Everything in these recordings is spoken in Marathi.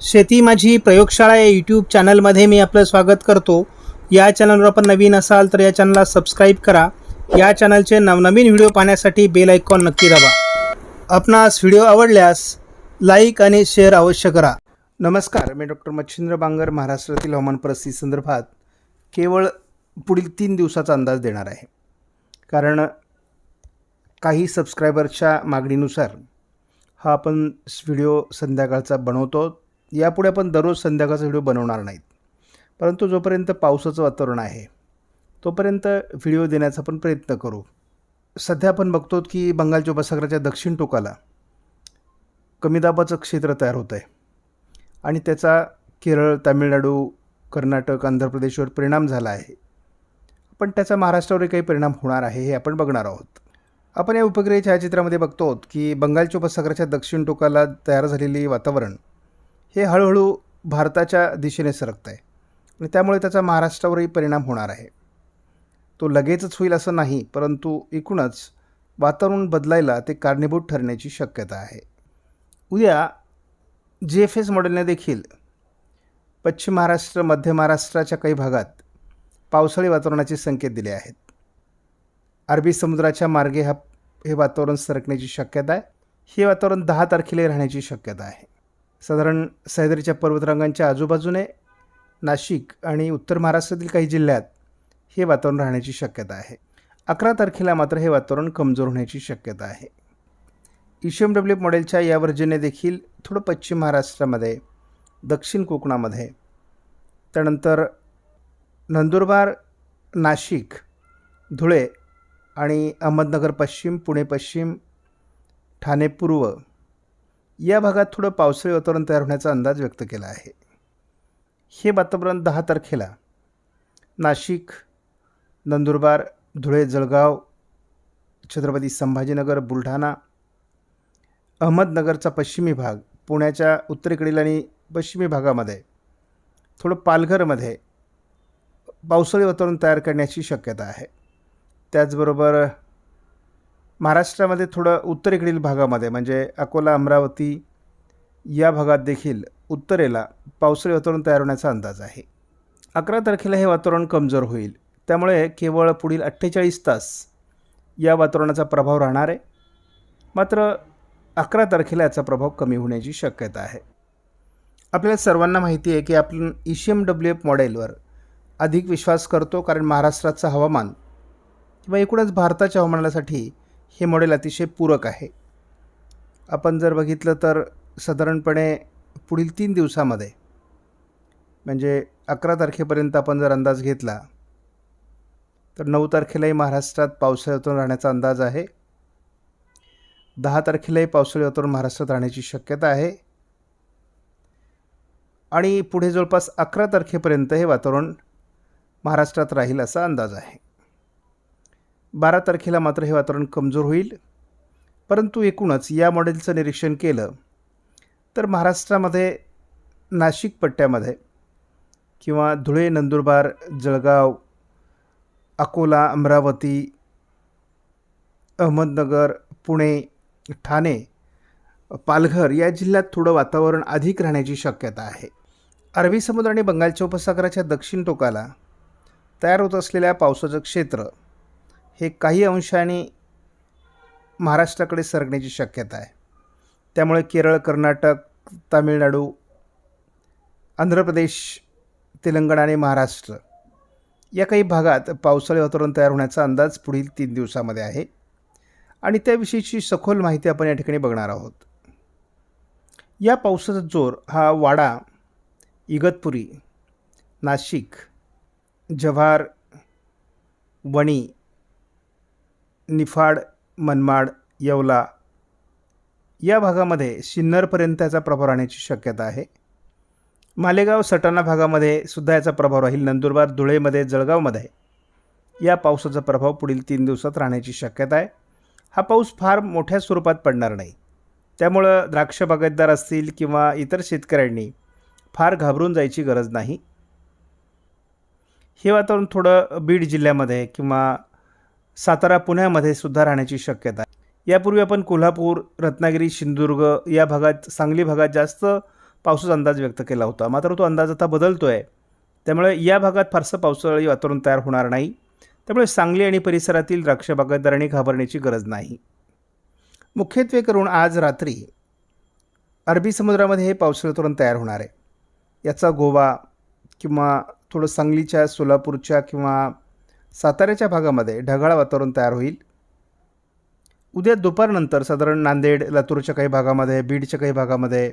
शेती माझी प्रयोगशाळा या यूट्यूब चॅनलमध्ये मी आपलं स्वागत करतो. या चॅनलवर आपण नवीन असाल तर या चॅनलला सबस्क्राईब करा. या चॅनलचे नवनवीन व्हिडिओ पाहण्यासाठी बेल आयकॉन नक्की दाबा. आपणास व्हिडिओ आवडल्यास लाईक आणि शेअर अवश्य करा. नमस्कार मी डॉक्टर मच्छिंद्र बांगर महाराष्ट्रातील हवामान परिस्थिती संदर्भात केवळ पुढील तीन दिवसाचा अंदाज देणार आहे. कारण काही सबस्क्रायबरच्या मागणीनुसार हा आपण व्हिडिओ संध्याकाळचा बनवतो. यापुढे आपण दररोज संध्याकाळचा व्हिडिओ बनवणार नाहीत. परंतु जोपर्यंत पावसाचं वातावरण आहे तोपर्यंत व्हिडिओ देण्याचा आपण प्रयत्न करू. सध्या आपण बघतो की बंगालच्या उपसागराच्या दक्षिण टोकाला कमी दाबाचं क्षेत्र तयार होतं आहे आणि त्याचा केरळ तामिळनाडू कर्नाटक आंध्र प्रदेशवर परिणाम झाला आहे. पण त्याचा महाराष्ट्रावरही काही परिणाम होणार आहे हे आपण बघणार आहोत. आपण या उपग्रह छायाचित्रामध्ये बघतो की बंगालच्या उपसागराच्या दक्षिण टोकाला तयार झालेली वातावरण हे हळूहळू भारताच्या दिशेने सरकत आहे आणि त्यामुळे त्याचा महाराष्ट्रावरही परिणाम होणार आहे. तो लगेचच होईल असं नाही परंतु एकूणच वातावरण बदलायला ते कारणीभूत ठरण्याची शक्यता आहे. उद्या जी एफ एस मॉडेलने देखील पश्चिम महाराष्ट्र मध्य महाराष्ट्राच्या काही भागात पावसाळी वातावरणाचे संकेत दिले आहेत. अरबी समुद्राच्या मार्गे हा हे वातावरण सरकण्याची शक्यता आहे. हे वातावरण दहा तारखेला राहण्याची शक्यता आहे. साधारण सह्याद्रीच्या पर्वतरांगांच्या आजूबाजूने नाशिक आणि उत्तर महाराष्ट्रातील काही जिल्ह्यात हे वातावरण राहण्याची शक्यता आहे. अकरा तारखेला मात्र हे वातावरण कमजोर होण्याची शक्यता आहे. ईश एम डब्ल्यू मॉडेलच्या या वर्जने देखील थोडं पश्चिम महाराष्ट्रामध्ये दक्षिण कोकणामध्ये त्यानंतर नंदुरबार नाशिक धुळे आणि अहमदनगर पश्चिम पुणे पश्चिम ठाणे पूर्व या भागात थोडं पावसाळी वातावरण तयार होण्याचा अंदाज व्यक्त केला आहे. हे वातावरण दहा तारखेला नाशिक नंदुरबार धुळे जळगाव छत्रपती संभाजीनगर बुलढाणा अहमदनगरचा पश्चिमी भाग पुण्याच्या उत्तरेकडील आणि पश्चिमी भागामध्ये थोडं पालघरमध्ये पावसाळी वातावरण तयार करण्याची शक्यता आहे. त्याचबरोबर महाराष्ट्रामध्ये थोडं उत्तरेकडील भागामध्ये म्हणजे अकोला अमरावती या भागात देखील उत्तरेला पावसाळी वातावरण तयार होण्याचा अंदाज आहे. अकरा तारखेला हे वातावरण कमजोर होईल. त्यामुळे केवळ पुढील अठ्ठेचाळीस तास या वातावरणाचा प्रभाव राहणार आहे. मात्र अकरा तारखेला याचा प्रभाव कमी होण्याची शक्यता आहे. आपल्याला सर्वांना माहिती आहे की आपण ईश एम डब्ल्यू एफ मॉडेलवर अधिक विश्वास करतो कारण महाराष्ट्राचं हवामान किंवा एकूणच भारताच्या हवामानासाठी हे मॉडेल अतिशय पूरक आहे. आपण जर बघितलं तर साधारणपणे पुढील तीन दिवसामध्ये म्हणजे अकरा तारखेपर्यंत आपण जर अंदाज घेतला तर नऊ तारखेलाही महाराष्ट्रात पावसाळी वातावरण राहण्याचा अंदाज आहे. दहा तारखेलाही पावसाळी वातावरण महाराष्ट्रात राहण्याची शक्यता आहे. आणि पुढे जवळपास अकरा तारखेपर्यंत हे वातावरण महाराष्ट्रात राहील असा अंदाज आहे. बारा तारखेला मात्र हे वातावरण कमजोर होईल. परंतु एकूणच या मॉडेलचं निरीक्षण केलं तर महाराष्ट्रामध्ये नाशिक पट्ट्यामध्ये किंवा धुळे नंदुरबार जळगाव अकोला अमरावती अहमदनगर पुणे ठाणे पालघर या जिल्ह्यात थोडं वातावरण अधिक राहण्याची शक्यता आहे. अरबी समुद्र आणि बंगालच्या उपसागराच्या दक्षिण टोकाला तयार होत असलेल्या पावसाचं क्षेत्र हे काही अंशाने महाराष्ट्राकडे सरकण्याची शक्यता आहे. त्यामुळे केरळ कर्नाटक तामिळनाडू आंध्र प्रदेश तेलंगणा आणि महाराष्ट्र या काही भागात पावसाळी वातावरण तयार होण्याचा अंदाज पुढील तीन दिवसामध्ये आहे. आणि त्याविषयीची सखोल माहिती आपण या ठिकाणी बघणार आहोत. या पावसाचा जोर हा वाडा इगतपुरी नाशिक जव्हार वणी निफाड मनमाड येवला या भागामध्ये सिन्नरपर्यंत याचा प्रभाव राहण्याची शक्यता आहे. मालेगाव सटाणा भागामध्ये सुद्धा याचा प्रभाव राहील. नंदुरबार धुळेमध्ये जळगावमध्ये या पावसाचा प्रभाव पुढील तीन दिवसात राहण्याची शक्यता आहे. हा पाऊस फार मोठ्या स्वरूपात पडणार नाही. त्यामुळं द्राक्ष बागायतदार असतील किंवा इतर शेतकऱ्यांनी फार घाबरून जायची गरज नाही. हे वातावरण थोडं बीड जिल्ह्यामध्ये किंवा सातारा पुण्यामध्ये सुद्धा राहण्याची शक्यता आहे. यापूर्वी आपण कोल्हापूर रत्नागिरी सिंधुदुर्ग या भागात सांगली भागात जास्त पावसाचा अंदाज व्यक्त केला होता. मात्र तो अंदाज आता बदलतो आहे त्यामुळे या भागात फारसं पावसाळी वातावरण तयार होणार नाही. त्यामुळे सांगली आणि परिसरातील द्राक्ष बागायतदारांनी घाबरण्याची गरज नाही. मुख्यत्वे करून आज रात्री अरबी समुद्रामध्ये हे पावसाळी वातावरण तयार होणार आहे. याचा गोवा किंवा थोडं सांगलीच्या सोलापूरच्या किंवा साताऱ्याच्या भागामध्ये ढगाळ वातावरण तयार होईल. उद्या दुपारनंतर साधारण नांदेड लातूरच्या काही भागामध्ये बीडच्या काही भागामध्ये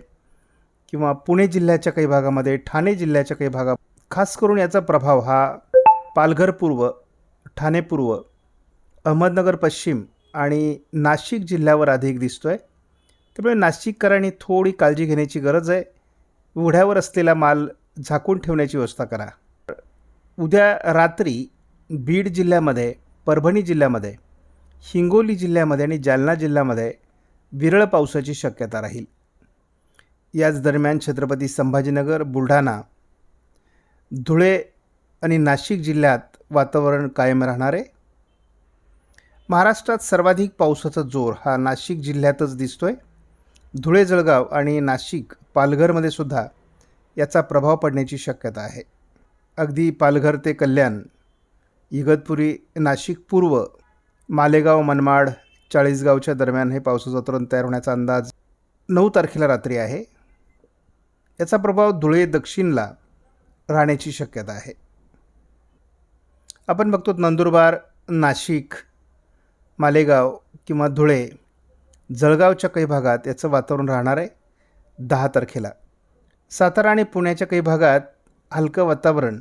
किंवा पुणे जिल्ह्याच्या काही भागामध्ये ठाणे जिल्ह्याच्या काही भागा खास करून याचा प्रभाव हा पालघर पूर्व ठाणे पूर्व अहमदनगर पश्चिम आणि नाशिक जिल्ह्यावर अधिक दिसतो आहे त्यामुळे नाशिककरांनी थोडी काळजी घेण्याची गरज आहे. उघड्यावर असलेला माल झाकून ठेवण्याची व्यवस्था करा. उद्या रात्री बीड जिल्ह्यामध्ये परभणी जिल्ह्यामध्ये हिंगोली जिल्ह्यामध्ये आणि जालना जिल्ह्यामध्ये विरळ पावसाची शक्यता राहील. याच दरम्यान छत्रपती संभाजीनगर बुलढाणा धुळे आणि नाशिक जिल्ह्यात वातावरण कायम राहणार. आहे महाराष्ट्रात सर्वाधिक पावसाचा जोर हा नाशिक जिल्ह्यातच दिसतो आहे धुळे जळगाव आणि नाशिक पालघरमध्ये सुद्धा याचा प्रभाव पडण्याची शक्यता आहे. अगदी पालघर ते कल्याण इगतपुरी नाशिक पूर्व मालेगाव मनमाड चाळीसगावच्या दरम्यान हे पावसाचं वातावरण तयार होण्याचा अंदाज नऊ तारखेला रात्री आहे. याचा प्रभाव धुळे दक्षिणला राहण्याची शक्यता आहे. आपण बघतो नंदुरबार नाशिक मालेगाव किंवा धुळे जळगावच्या काही भागात याचं वातावरण राहणार आहे दहा तारखेला. सातारा आणि पुण्याच्या काही भागात हलकं वातावरण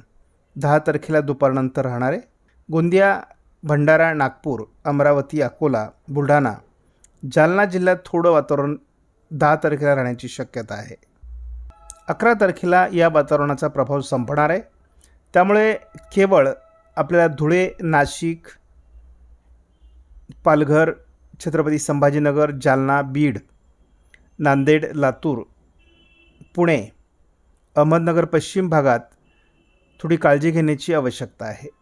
दहा तारखेला दुपारनंतर राहणार आहे. गोंदिया भंडारा नागपूर अमरावती अकोला बुलढाणा जालना जिल्ह्यात थोडं वातावरण दहा तारखेला राहण्याची शक्यता आहे. अकरा तारखेला या वातावरणाचा प्रभाव संपणार आहे. त्यामुळे केवळ आपल्याला धुळे नाशिक पालघर छत्रपती संभाजीनगर जालना बीड नांदेड लातूर पुणे अहमदनगर पश्चिम भागात थोडी काळजी घेण्याची आवश्यकता आहे.